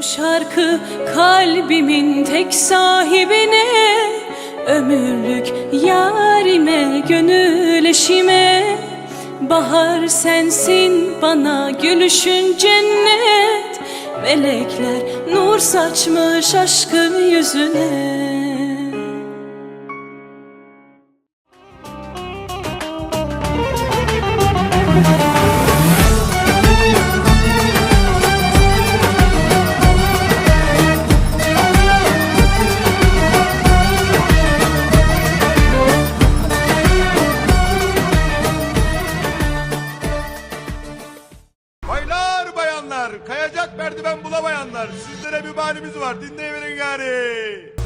Bu şarkı kalbimin tek sahibine Ömürlük yarime gönül eşime. Bahar sensin bana gülüşün cennet Melekler nur saçmış aşkın yüzüne. Baylar kayacak merdiven bulamayanlar. Sizlere bir halimiz var, olmadan dinleyiverin gari.